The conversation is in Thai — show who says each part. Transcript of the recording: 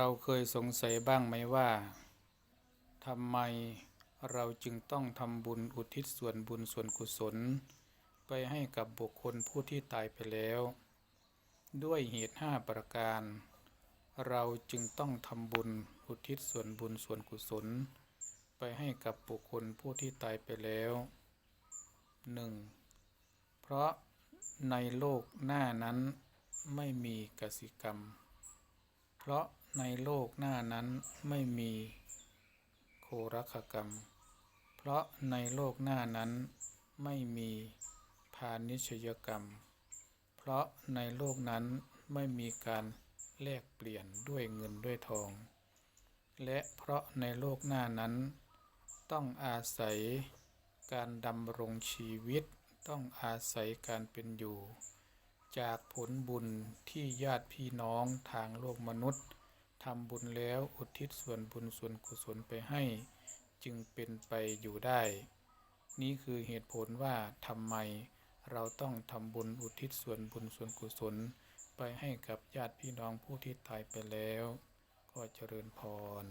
Speaker 1: เราเคยสงสัยบ้างไหมว่าทำไมเราจึงต้องทำบุญอุทิศส่วนบุญส่วนกุศล ไปให้กับบุคคลผู้ที่ตายไปแล้ว ด้วยเหตุห้าประการ เราจึงต้องทำบุญอุทิศส่วนบุญส่วนกุศล ไปให้กับบุคคลผู้ที่ตายไปแล้วหนึ่งเพราะในโลกหน้านั้นไม่มีกสิกรรม ราะในโลกหน้านั้นไม่มีโครัคกรรม เพราะในโลกหน้านั้นไม่มีพาณิชยกรรม เพราะในโลกนั้นไม่มีการแลกเปลี่ยนด้วยเงินด้วยทอง และเพราะในโลกหน้านั้น ต้องอาศัยการดำรงชีวิตต้องอาศัยการเป็นอยู่ จากผลบุญที่ญาติพี่น้องทางโลกมนุษย์ทำบุญแล้วอุทิศส่วนบุญส่วนกุศลไปให้ จึงเป็นไปอยู่ได้ นี่คือเหตุผลว่าทำไมเราต้องทำบุญอุทิศส่วนบุญส่วนกุศล ไปให้กับญาติพี่น้องผู้ที่ตายไปแล้ว ก็เจริญพร